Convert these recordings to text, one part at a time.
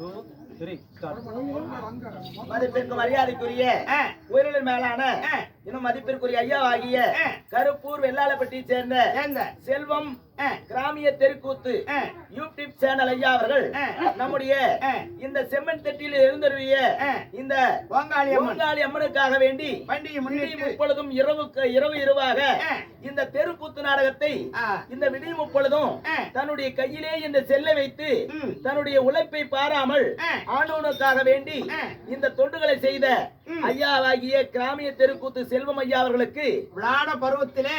Two three start மதிப்பிற்கு மரியாதைக்குரிய ஆ, உயிரிழந்த மேலான இன்னும் மதிப்பிற்குரிய ஐயாவாகிய ஆ. கருப்பூர் வெள்ளாளப்பட்டியை சேர்ந்த செல்வம் கிராமிய தெருக்கூத்து யூடியூப் சேனல் ஐயா அவர்கள். நம்முடைய. இந்த செம்மண் தட்டியில் எழுந்தருவிய ஆ. இந்த பொங்காளி அம்மனுக்காக வேண்டி பண்டிகை முன்னிட்டு முப்பொழுதும் இரவுக்கு இரவு இரவாக. இந்த தெருக்கூத்து நாடகத்தை இந்த விடியும் முப்பொழுதும் ஆ. தன்னுடைய கையிலே இந்த செல்லை வைத்து. தன்னுடைய உழைப்பை பாராமல். ஆண்டவனுக்காக வேண்டி. இந்த தொண்டுகளை செய்த. ஐயாவாகிய கிராமிய தெருக்கூத்து செல்வம் ஐயா அவர்களுக்கு விளாட பருவத்திலே.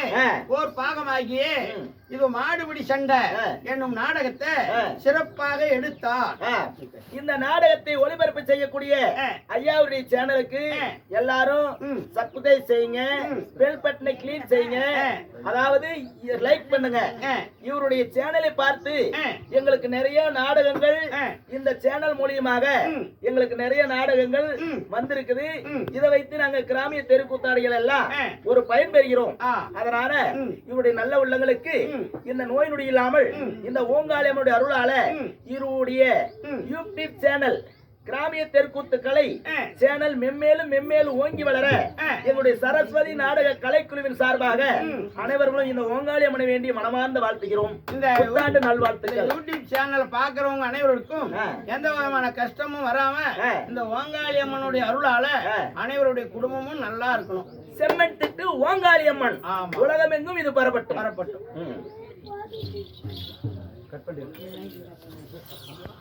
ஓர் பாகமாகிய. இது மாடுபிடி சண்டை. என்னும் நாடகத்தை. சிறப்பாக எடுத்தார் இந்த நாடகத்தை ஒளிபரப்பு செய்யக்கூடிய. ஐயாவுடைய சேனலுக்கு. எல்லாரும். சப்ஸ்கிரைப் செய்யுங்க. பெல் பட்டனை கிளிக் செய்யுங்க. அதாவது லைக் பண்ணுங்க. இவருடைய சேனலை பார்த்து. எங்களுக்கு நிறைய நாடகங்கள். இந்த சேனல் மூலியமாக. எங்களுக்கு நிறைய நாடகங்கள். வந்திருக்குது. இதை வைத்து நாங்க கிராமிய தெருக்கூத்தாடிகள் எல்லாம். ஒரு பயன் பெறுகிறோம். அதனால. இவருடைய நல்ல உள்ளங்களுக்கு. இந்த நோய் நொடி இல்லாமல். இந்த ஓங்காளியம்மனுடைய அருளால ம். யூடியூப் சேனல் கிராமிய ஆ. சேனல் மென்மேலும் மென்மேலும் ஓங்கி வளர எங்களுடைய சரஸ்வதி நாடக கலைக்குழுவின் சார்பாக. அனைவர்களும் இந்த ஓங்காளி அம்மனை வேண்டி மனமார்ந்த வாழ்த்துகிறோம் இந்த புத்தாண்டு நல்வாழ்த்துக்கள் யூடியூப் சேனல் பாக்குறவங்க அனைவருக்கும். எந்த விதமான கஷ்டமும் வராம. இந்த ஓங்காளி அம்மனுடைய அருளால. அனைவருடைய குடும்பமும் நல்லா இருக்கணும் செம்மண்திட்டு ஓங்காளி அம்மன். உலகமெங்கும் இது பரப்பட்டும் வரப்பட்டும் ம். கட் பண்ணி